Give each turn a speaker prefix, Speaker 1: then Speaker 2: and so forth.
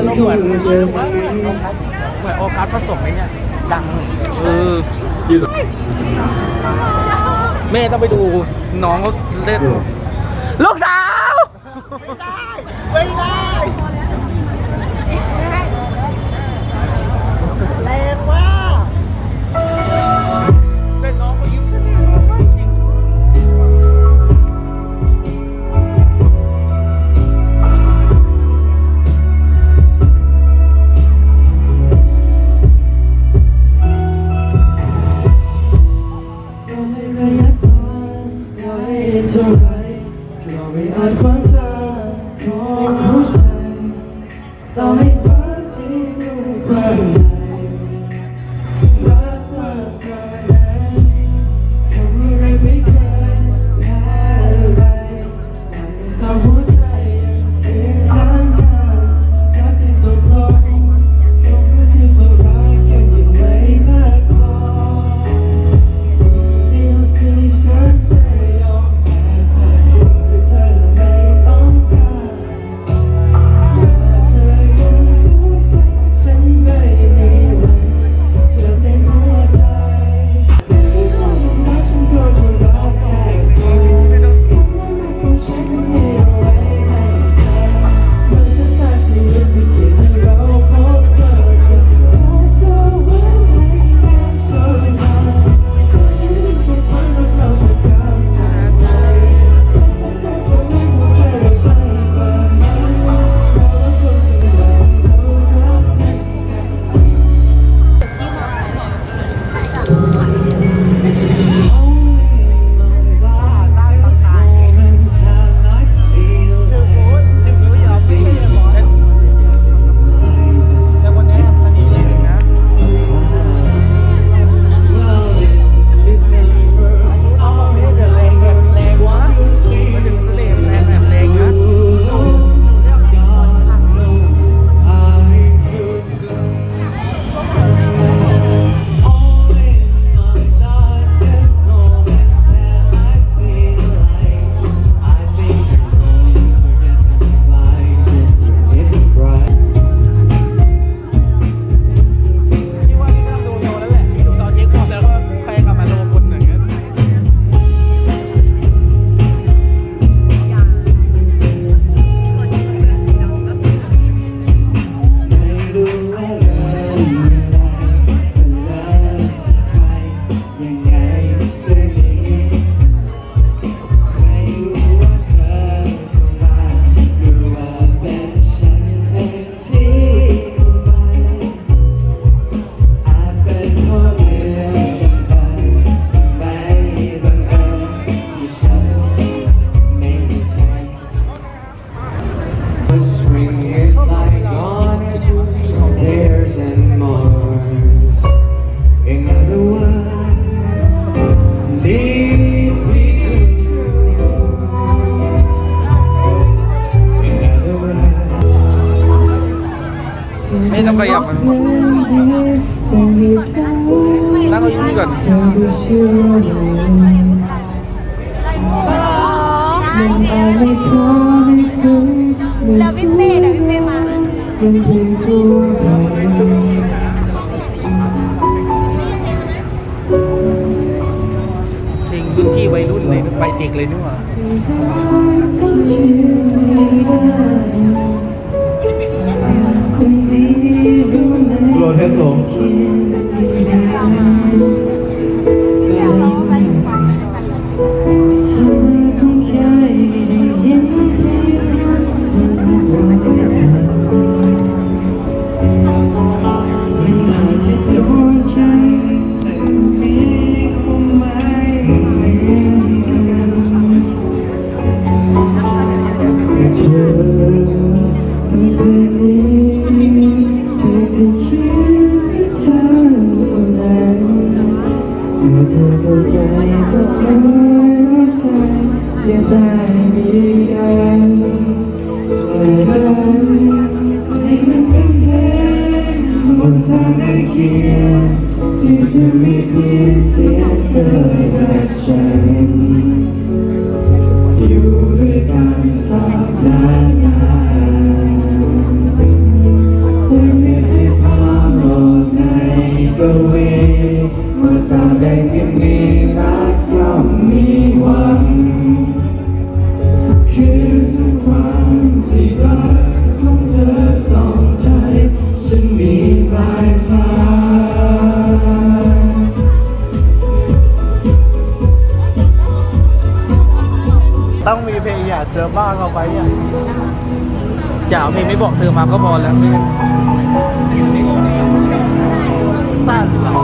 Speaker 1: ารมณ์เหมือนเห
Speaker 2: มือนโอกัสผสมไอ้เนี่ยดังเออแม่ต้องไปดูน้องเขาเล่น ลูกสาว ไม่ได้ ไม่ได้ ระ
Speaker 1: ยะทางไกลเท่าไรก็ไม่อาจขวางทาง ไปยังมันนั่งเราอยู่
Speaker 2: ดีก่อ
Speaker 1: น
Speaker 3: แล้วพี่เป้เดี๋ยวพี่เป้มา
Speaker 1: เพ
Speaker 2: ลงรุ่นที่วัยรุ่นเลยไปเด็กเลยนู่หว่า
Speaker 1: Lord has. ที่จะมีเพียงเสียงเธอแบบฉัน อยู่ด้วยกันตราบนานนานแต่ไม่ใช่ภาพโลกในกวีเมื่อตราบใดที่มีรักย่อมมี มีเพ
Speaker 2: ลงอยากเจอบ้างเขาไปอะจะเอาเพลงไม่บอกเธอมาก็พอแล้วไม่งั้นสั้นหรอ